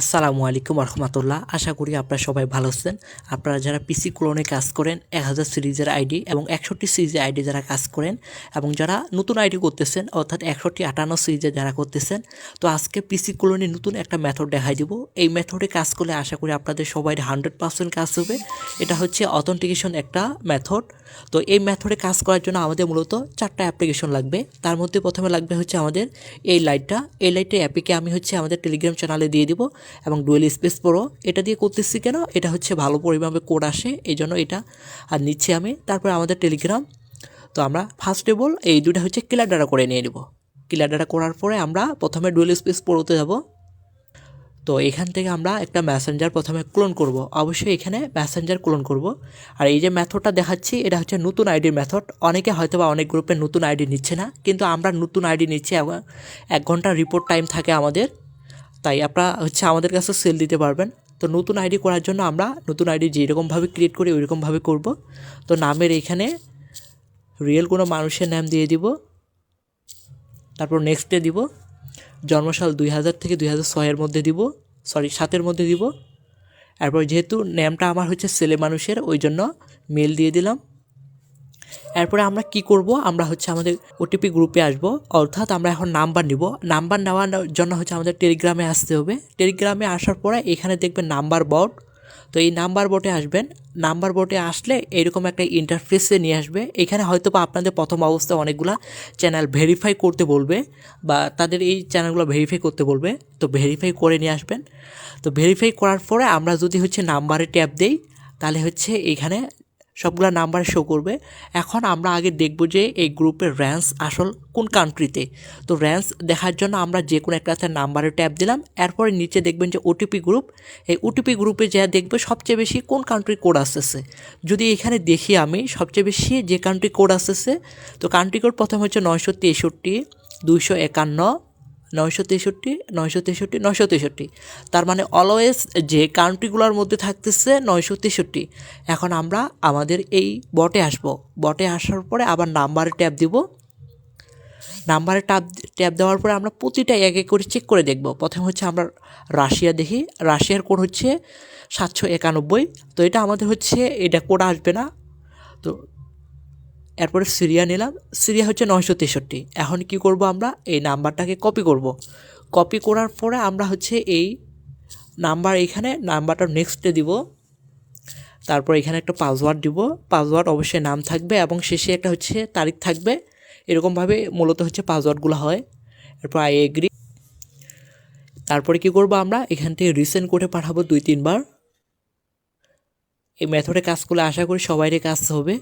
আসসালামু আলাইকুম রহমতুল্লাহ আশা করি আপনারা সবাই ভালো আছেন। আপনারা যারা পিসি ক্লোনে কাজ করেন, এক হাজার সিরিজের আইডি এবং একষট্টি সিরিজের আইডি যারা কাজ করেন এবং যারা নতুন আইডি করতেছেন, অর্থাৎ একষট্টি আটান্ন সিরিজে যারা করতেছেন, তো আজকে পিসি ক্লোনে নতুন একটা মেথড দেখাই দিব। এই মেথডে কাজ করলে আশা করি আপনাদের সবাই হান্ড্রেড পার্সেন্ট কাজ হবে। এটা হচ্ছে অথেন্টিকেশন একটা মেথড তো এই মেথডে কাজ করার জন্য আমাদের মূলত চারটা অ্যাপ্লিকেশন লাগবে। তার মধ্যে প্রথমে লাগবে হচ্ছে আমাদের এই লাইটটা এই লাইটের অ্যাপিকে আমি হচ্ছে আমাদের টেলিগ্রাম চ্যানেলে দিয়ে দিব। এবং ডুয়েল স্পেস প্রো এটা দিয়ে করতেছি কেন? এটা হচ্ছে ভালো পরিমাণে কোড আসে, এই জন্য এটা। আর নিচ্ছি আমি, তারপরে আমাদের টেলিগ্রাম তো আমরা ফার্স্ট অল এই দুটা হচ্ছে কিলার ডাটা করে নিয়ে নেব। কিলার ডাটা করার পরে আমরা প্রথমে ডুয়েল স্পেস প্রোতে যাব। তো এখান থেকে আমরা একটা মেসেঞ্জার প্রথমে ক্লোন করব। অবশ্যই এখানে মেসেঞ্জার ক্লোন করব। আর এই যে মেথডটা দেখাচ্ছি, এটা হচ্ছে নতুন আইডির মেথড অনেকে হয়তো বা অনেক গ্রুপে নতুন আইডি নিচ্ছে না, কিন্তু আমরা নতুন আইডি নিচ্ছি এক ঘণ্টা রিপোর্ট টাইম থাকে আমাদের। তাই আপনারা হচ্ছে আমাদের কাছে সেল দিতে পারবেন। তো নতুন আইডি করার জন্য আমরা নতুন আইডি যেরকমভাবে ক্রিয়েট করি ওইরকমভাবে করব। তো নামের এখানে রিয়েল কোনো মানুষের নাম দিয়ে দিব। তারপর নেক্সটে দিব। জন্মসাল দুই হাজার থেকে দুই হাজার ছয়ের মধ্যে দিব। সরি সাতের মধ্যে দিব। এরপর যেহেতু নেমটা আমার হচ্ছে ছেলে মানুষের ওই জন্য মেল দিয়ে দিলাম। এরপরে আমরা কি করব? আমরা হচ্ছে আমাদের ওটিপি গ্রুপে আসব। অর্থাৎ আমরা এখন নাম্বার নিব। নাম্বার নেওয়ার জন্য হচ্ছে আমাদের টেলিগ্রামে আসতে হবে। টেলিগ্রামে আসার পরে এখানে দেখবেন নাম্বার বোর্ড তো এই নাম্বার বোর্ডে আসবেন। নাম্বার বোর্ডে আসলে এরকম একটা ইন্টারফেসে নিয়ে আসবে। এখানে হয়তো বা আপনাদের প্রথম অবস্থায় অনেকগুলা চ্যানেল ভেরিফাই করতে বলবে বা তাদের এই চ্যানেলগুলো ভেরিফাই করতে বলবে। তো ভেরিফাই করে নিয়ে আসবেন। তো ভেরিফাই করার পরে আমরা যদি হচ্ছে নাম্বারে ট্যাপ দেই, তাহলে হচ্ছে এখানে সবগুলো নাম্বার শো করবে। এখন আমরা আগে দেখব যে এই গ্রুপের র্যান্স আসল কোন কান্ট্রিতে তো র্যান্স দেখার জন্য আমরা যে কোনো একটা নাম্বারে ট্যাপ দিলাম। এরপরে নিচে দেখবেন যে ওটিপি গ্রুপ এই ওটিপি গ্রুপে যা দেখবে সবচেয়ে বেশি কোন কান্ট্রি কোড আসতেছে। যদি এখানে দেখি আমি, সবচেয়ে বেশি যে কান্ট্রি কোড আসতেছে, তো কান্ট্রি কোড প্রথম হচ্ছে নয়শো তেষট্টি, দুইশো একান্ন নয়শো তেষট্টি নয়শো তেষট্টি নয়শো তেষট্টি। তার মানে অলওয়েজ যে কান্ট্রিগুলোর মধ্যে থাকতেছে নয়শো তেষট্টি। এখন আমরা আমাদের এই বটে আসব। বটে আসার পরে আবার নাম্বারে ট্যাপ দিব। নাম্বারে ট্যাপ ট্যাপ দেওয়ার পরে আমরা প্রতিটা এক এক করে চেক করে দেখব। প্রথম হচ্ছে আমরা রাশিয়া দেখি। রাশিয়ার কোড হচ্ছে সাতশো একানব্বই। তো এটা আমাদের হচ্ছে, এটা কোড আসবে না। তো এরপরে সিরিয়া নিলাম। সিরিয়া হচ্ছে নয়শো তেষট্টি। এখন কি করব আমরা? এই নাম্বারটাকে কপি করব। কপি করার পরে আমরা হচ্ছে এই নাম্বার এখানে, নাম্বারটা নেক্সটে দিব। তারপর এখানে একটা পাসওয়ার্ড দিব। পাসওয়ার্ড অবশ্যই নাম থাকবে এবং শেষে একটা হচ্ছে তারিখ থাকবে। এরকমভাবে মূলত হচ্ছে পাসওয়ার্ডগুলো হয়। এরপর আই এগ্রি তারপরে কি করব আমরা? এখান থেকে রিসেন্ট করে পাঠাবো দুই, তিনবার। এই মেথডে কাজ করলে আশা করি সবাইরে কাজ হবে।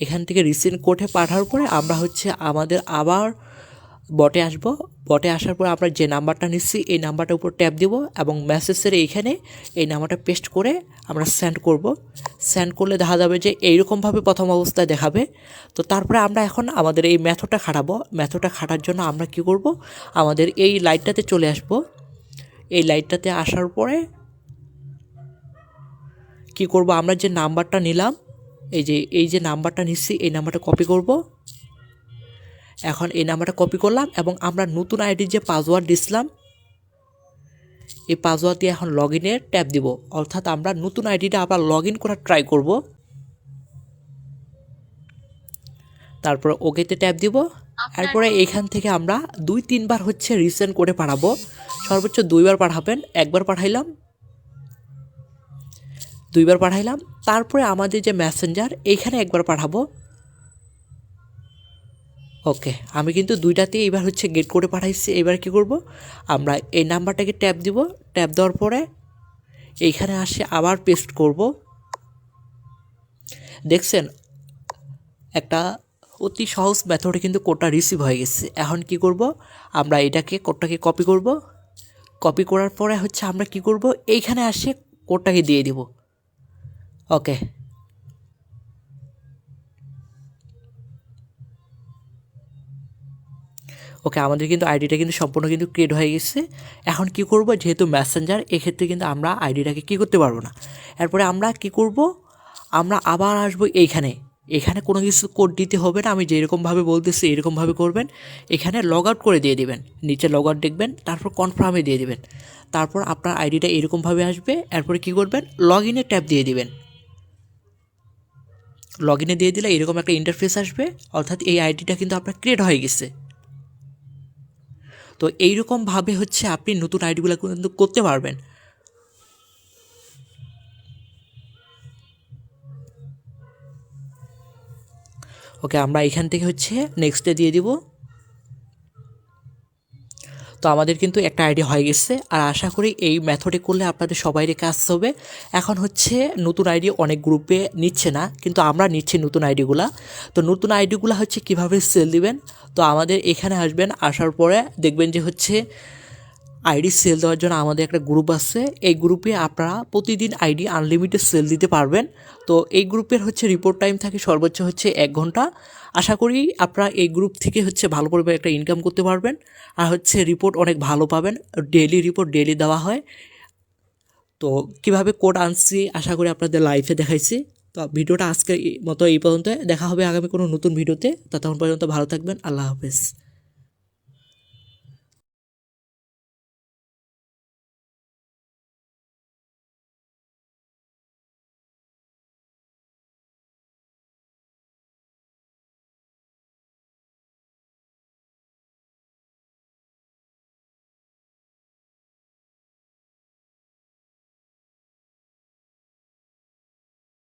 এখান থেকে রিসেন্ট কোর্টে পাঠানোর পরে আমরা হচ্ছে আমাদের আবার বটে আসব। বটে আসার পর আমরা যে নাম্বারটা নিচ্ছি, এই নাম্বারটার উপর ট্যাপ দিব এবং মেসেজের এইখানে এই নাম্বারটা পেস্ট করে আমরা সেন্ড করব। সেন্ড করলে দেখা যাবে যে এইরকমভাবে প্রথম অবস্থায় দেখাবে। তো তারপরে আমরা এখন আমাদের এই মেথডটা খাটাবো। মেথডটা খাটার জন্য আমরা কি করব? আমাদের এই লাইটটাতে চলে আসব। এই লাইটটাতে আসার পরে কি করব? আমরা যে নাম্বারটা নিলাম এই যে এই যে নাম্বারটা নিচ্ছি এই নাম্বারটা কপি করব। এখন এই নাম্বারটা কপি করলাম এবং আমরা নতুন আইডির যে পাসওয়ার্ড দিছিলাম এই পাসওয়ার্ড দিয়ে এখন লগ ইনের ট্যাপ দিব। অর্থাৎ আমরা নতুন আইডিটা আবার লগ ইন করার ট্রাই করব। তারপর ওকেতে ট্যাপ দিব। এরপরে এখান থেকে আমরা দুই তিনবার হচ্ছে রিসেন্ট করে পাঠাবো। সর্বোচ্চ দুইবার পাঠাবেন একবার পাঠাইলাম। দুইবার পাঠাইলাম। তারপরে আমাদের যে মেসেঞ্জার এইখানে একবার পাঠাবো। ওকে আমি কিন্তু দুইটাতে এবার হচ্ছে গেট করে পাঠাইছি। এবার কি করব? আমরা এই নাম্বারটাকে ট্যাপ দিব। ট্যাপ দেওয়ার পরে এইখানে আসে আবার পেস্ট করব। দেখছেন, একটা অতি সহজ মেথডে কিন্তু কোডটা রিসিভ হয়ে গেছে। এখন কি করব? আমরা এটাকে কোডটাকে কপি করব। কপি করার পরে হচ্ছে আমরা কি করব? এইখানে আসে কোডটাকে দিয়ে দিব। ওকে ওকে আমাদের কিন্তু আইডিটা কিন্তু সম্পূর্ণ কিন্তু ক্রিয়েট হয়ে গেছে। এখন কি করব? যেহেতু মেসেঞ্জার এক্ষেত্রে কিন্তু আমরা আইডিটাকে কি করতে পারব না। এরপরে আমরা কি করব? আমরা আবার আসব এইখানে। এখানে কোনো কিছু কোড দিতে হবে না। আমি যেরকমভাবে বলতেছি, এরকমভাবে করবেন। এখানে লগ আউট করে দিয়ে দিবেন। নিচে লগ আউট দেখবেন, তারপর কনফার্মে দিয়ে দিবেন। তারপর আপনার আইডিটা এরকমভাবে আসবে। এরপরে কী করবেন? লগ ইনে ট্যাপ দিয়ে দিবেন। লগ ইনে দিয়ে দিলে এরকম একটা ইন্টারফেস আসবে, অর্থাৎ এই আইডিটা কিন্তু আপনার ক্রিয়েট হয়ে গেছে। তো এইরকমভাবে হচ্ছে আপনি নতুন আইডিগুলো কিন্তু করতে পারবেন। ওকে, আমরা এখান থেকে হচ্ছে নেক্সটে দিয়ে দিব। তো আমাদের কিন্তু একটা আইডিয়া হয়ে গেছে। আর আশা করি এই মেথডে করলে আপনাদের সবাইয়ের কাজ হবে। এখন হচ্ছে নতুন আইডি অনেক গ্রুপে নিচ্ছে না, কিন্তু আমরা নিচ্ছি নতুন আইডিগুলা তো নতুন আইডিগুলো হচ্ছে কীভাবে সেল দিবেন? তো আমাদের এখানে আসবেন, আসার পরে দেখবেন যে হচ্ছে আইডি সেল দেওয়ার জন্য আমাদের একটা গ্রুপ আছে। এই গ্রুপে আপনারা প্রতিদিন আইডি আনলিমিটেড সেল দিতে পারবেন। তো এই গ্রুপের হচ্ছে রিপোর্ট টাইম থাকে সর্বোচ্চ হচ্ছে এক ঘণ্টা। আশা করি আপনারা এই গ্রুপ থেকে হচ্ছে ভালো পরিমাণে একটা ইনকাম করতে পারবেন। আর হচ্ছে রিপোর্ট অনেক ভালো পাবেন। ডেলি রিপোর্ট ডেলি দেওয়া হয়। তো কীভাবে কোড আনছি আশা করি আপনাদের লাইফে দেখাইছি। তো ভিডিওটা আজকের মতো এই পর্যন্ত দেখা হবে আগামী কোনো নতুন ভিডিওতে। ততক্ষণ পর্যন্ত ভালো থাকবেন। আল্লাহ হাফেজ।